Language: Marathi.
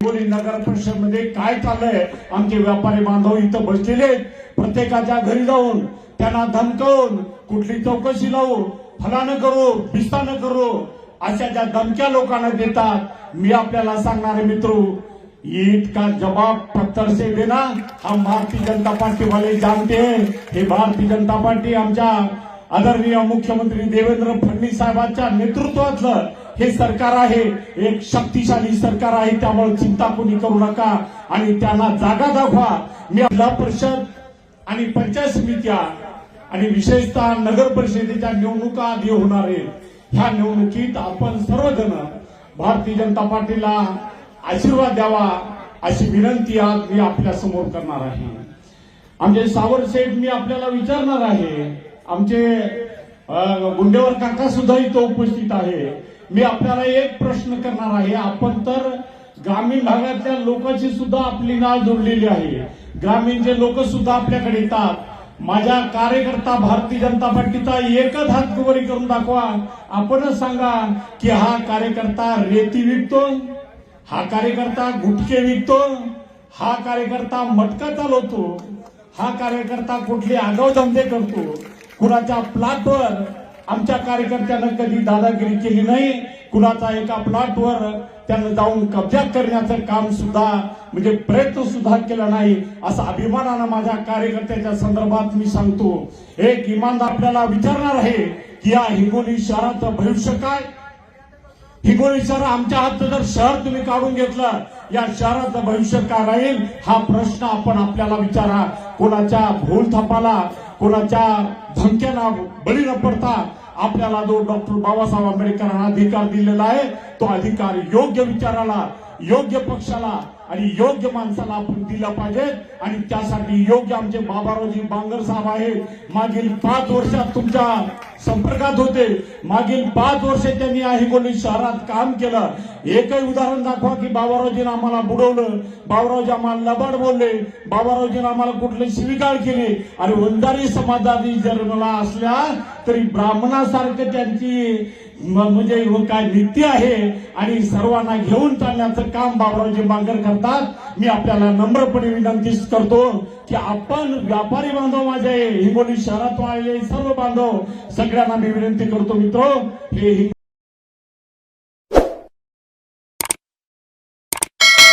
हिंगोली नगर परिषदमध्ये काय चाललंय आमचे व्यापारी बांधव इथं बसलेले आहेत. प्रत्येकाच्या घरी जाऊन त्यांना धमकवून कुठली चौकशी लावून फलानं करू बिस्तानं करू अशा ज्या धमक्या लोकांना देतात मी आपल्याला सांगणारे मित्र इतका जबाब पत्तर से देना हम भारतीय जनता पार्टी वाले जानते हैं हे भारतीय जनता पार्टी आमच्या आदरणीय मुख्यमंत्री देवेंद्र फडणवीस साहेबांच्या नेतृत्वातलं हे सरकार आहे. एक शक्तिशाली सरकार आहे. त्यामुळे चिंता कोणी करू नका. आणि त्यांना जागा दाखवा. मी जिल्हा परिषद आणि पंचायत समित्या आणि विशेषतः नगर परिषदेच्या निवडणुका आधी होणार आहेत. ह्या निवडणुकीत आपण सर्वजण भारतीय जनता पार्टीला आशीर्वाद द्यावा अशी विनंती आज मी आपल्यासमोर करणार आहे. आमचे सावर शेठ मी आपल्याला विचारणार आहे. आमचे गुंडेवर काका सुद्धा इथं उपस्थित आहे. मी आपल्याला एक प्रश्न करणार आहे. आपण तर ग्रामीण भागातल्या लोकांची सुद्धा आपली नाळ जोडलेली आहे. ग्रामीणचे लोक सुद्धा आपल्याकडे येतात. माझ्या कार्यकर्ता भारतीय जनता पार्टीचा एकच हातकवरी करून दाखवा. आपणच सांगा की हा कार्यकर्ता रेती विकतो? हा कार्यकर्ता गुटके विकतो? हा कार्यकर्ता मटका चालवतो? हा कार्यकर्ता कुठले आगाव धंदे करतो? कुणाच्या प्लाटवर आमच्या कार्यकर्त्यानं कधी दादागिरी केली नाही. कुणाचा एका प्लॉटवर त्यानं जाऊन कब्जा करण्याचं काम सुद्धा म्हणजे प्रयत्न सुद्धा केला नाही. असा अभिमानानं माझ्या कार्यकर्त्याच्या संदर्भात मी सांगतो. एक इमानदार आपल्याला विचारणार आहे की या हिंगोली शहराचं भविष्य काय? हिंगोली शहर आमच्या हातचं जर शहर तुम्ही काढून घेतलं या शहराचं भविष्य काय राहील? हा प्रश्न आपण आपल्याला विचारा. कोणाच्या भूल थापाला कोणाच्या धमक्यांना बळी न पडता आपल्याला जो डॉक्टर बाबासाहेब आंबेडकरांना अधिकार दिलेला आहे तो अधिकार योग्य विचाराला योग्य पक्षाला आणि योग्य माणसाला आपण दिला पाहिजे. आणि त्यासाठी योग्य आमचे बाबारावजी बांगर साहेब आहे मागील पाच वर्षात तुमच्या संपर्कात होते. मागील पाच वर्ष त्यांनी या शहरात काम केलं. एकही उदाहरण दाखवा की बाबारावजीनं आम्हाला बुडवलं. बाबारावजी आम्हाला लबाड बोलले. बाबारावजीनं आम्हाला कुठले स्वीकार केली. आणि वंजारी समाजाची जन्मला असल्या तरी ब्राह्मणासारखं त्यांची म्हणजे काय नित्य आहे आणि सर्वांना घेऊन चालण्याचं काम बाबरावजी बांगर करतात. मी आपल्याला नम्रपणे विनंती करतो की आपण व्यापारी बांधव माझे हिंगोली शहरातून आलेले सर्व बांधव सगळ्यांना मी विनंती करतो मित्र हे